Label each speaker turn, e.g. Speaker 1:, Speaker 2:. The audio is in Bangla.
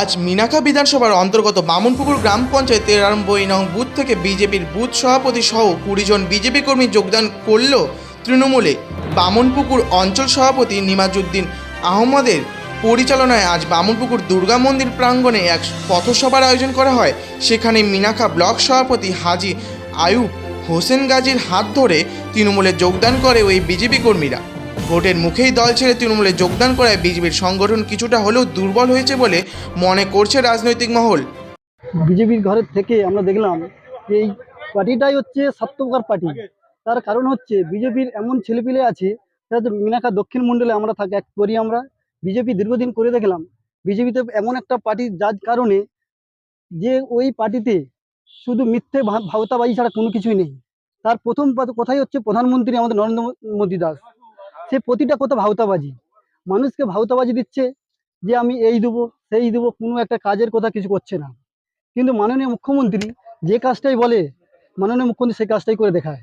Speaker 1: আজ মিনাখা বিধানসভার অন্তর্গত বামুনপুকুর গ্রাম পঞ্চায়েত তেরানব্বই নং বুথ থেকে বিজেপির বুথ সভাপতি সহ কুড়ি জন বিজেপি কর্মী যোগদান করল তৃণমূলে। বামুনপুকুর অঞ্চল সভাপতি নিমাজুদ্দিন আহমদের পরিচালনায় আজ বামুনপুকুর দুর্গা মন্দির প্রাঙ্গণে এক পথসভার আয়োজন করা হয়। সেখানে মিনাখা ব্লক সভাপতি হাজি আয়ুব হোসেন গাজীর হাত ধরে তৃণমূলে যোগদান করে ওই বিজেপি কর্মীরা। ভোটের মুখেই দল ছেড়ে তৃণমূলে যোগদান করায় বিজেপির সংগঠন কিছুটা হলেও দুর্বল হয়েছে বলে মনে করছে রাজনৈতিক মহল।
Speaker 2: বিজেপির ঘরের থেকে আমরা দেখলাম যে এই পার্টিটাই হচ্ছে সপ্তমকার পার্টি। তার কারণ হচ্ছে বিজেপির এমন ছেলেপিলে আছে যারা তো মিনাখা দক্ষিণ মণ্ডলে আমরা থাকি, এক করি আমরা। বিজেপি দীর্ঘদিন করে দেখলাম, বিজেপিতে এমন একটা পার্টি যার কারণে যে ওই পার্টিতে শুধু মিথ্যে ভা- ভাওতাবাজি ছাড়া কোনো কিছুই নেই। তার প্রথম কথাই হচ্ছে প্রধানমন্ত্রী আমাদের নরেন্দ্র মোদী দাস। সে প্রতিটা কথা ভাউতাবাজি মানুষকে ভাউতাবাজি দিচ্ছে যে আমি এই দেবো, সেই দেবো, কোনো একটা কাজের কথা কিছু করছে না। কিন্তু মাননীয় মুখ্যমন্ত্রী যে কাজটাই বলে, মাননীয় মুখ্যমন্ত্রী সেই কাজটাই করে দেখায়।